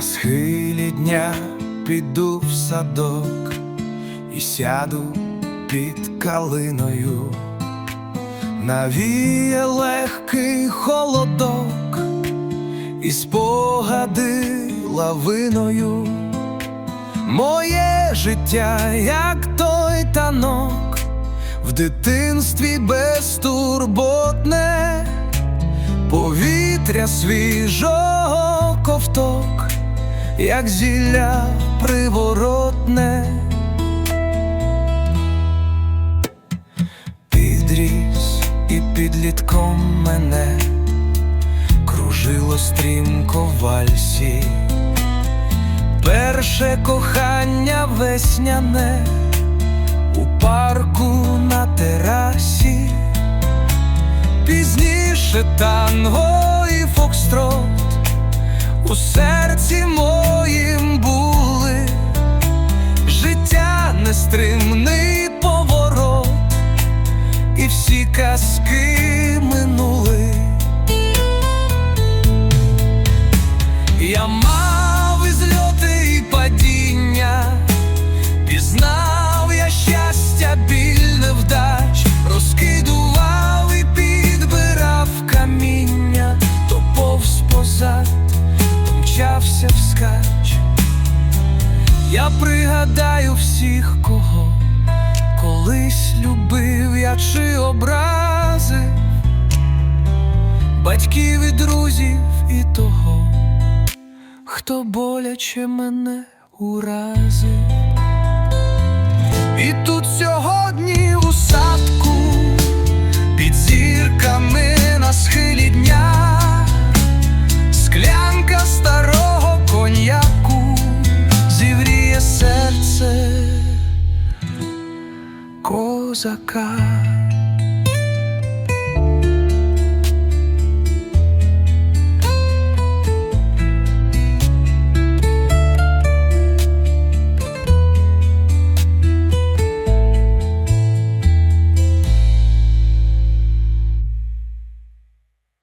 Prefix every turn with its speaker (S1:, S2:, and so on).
S1: На схилі дня піду в садок і сяду під калиною, навіє легкий холодок, і спогади лавиною. Моє життя, як той танок, в дитинстві безтурботне, повітря свіжого ковток, як зілля приворотне. Підріс і підлітком мене кружило стрімко в вальсі. Перше кохання весняне у парку на терасі, пізніше танго і фокстрот у серці моїм нестримний поворот, і всі казки минули. Я мав і зльоти і падіння, пізнав я щастя, біль невдач, розкидував і підбирав каміння, то повз позад, то мчався вскач. Я пригадаю всіх, кого колись любив я чи образи, батьків і друзів і того хто боляче мене уразив. І тут сьогодні козака.